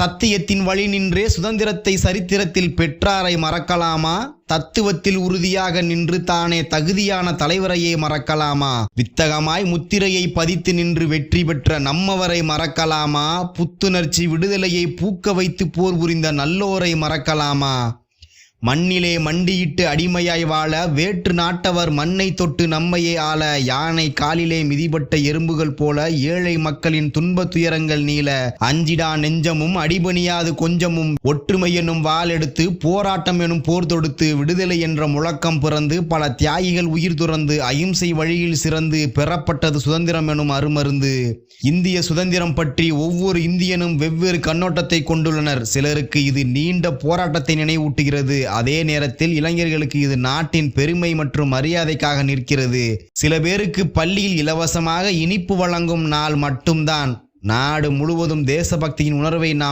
சத்தியத்தின் வழி நின்றே சுதந்திரத்தை சரித்திரத்தில் பெற்றாரை மறக்கலாமா? தத்துவத்தில் உறுதியாக நின்று தானே தகுதியான தலைவரையே மறக்கலாமா? வித்தகமாய் முத்திரையை பதித்து நின்று வெற்றி பெற்ற நம்மவரை மறக்கலாமா? புத்துணர்ச்சி விடுதலையை பூக்க வைத்து போர் புரிந்த நல்லோரை மறக்கலாமா? மண்ணிலே மண்டியிட்டு அடிமையாய் வாழ வேற்று நாட்டவர் மண்ணை தொட்டு நம்மையே ஆள யானை காலிலே மிதிபட்ட எறும்புகள் போல ஏழை மக்களின் துன்ப துயரங்கள் நீள அஞ்சிடா நெஞ்சமும் அடிபணியாது கொஞ்சமும் ஒற்றுமை எனும் வாள் எடுத்து போராட்டம் எனும் போர் தொடுத்து விடுதலை என்ற முழக்கம் பிறந்து பல தியாகிகள் உயிர் துறந்து அகிம்சை வழியில் சிறந்து பெறப்பட்டது சுதந்திரம் எனும் அருமருந்து. இந்திய சுதந்திரம் பற்றி ஒவ்வொரு இந்தியனும் வெவ்வேறு கண்ணோட்டத்தை கொண்டுள்ளனர். சிலருக்கு இது நீண்ட போராட்டத்தை நினைவூட்டுகிறது. அதே நேரத்தில் இளைஞர்களுக்கு இது நாட்டின் பெருமை மற்றும் மரியாதைக்காக நிற்கிறது. சில பேருக்கு பள்ளியில் இலவசமாக இனிப்பு வழங்கும் நாள் மட்டும்தான். நாடு முழுவதும் தேசபக்தியின் உணர்வை நாம்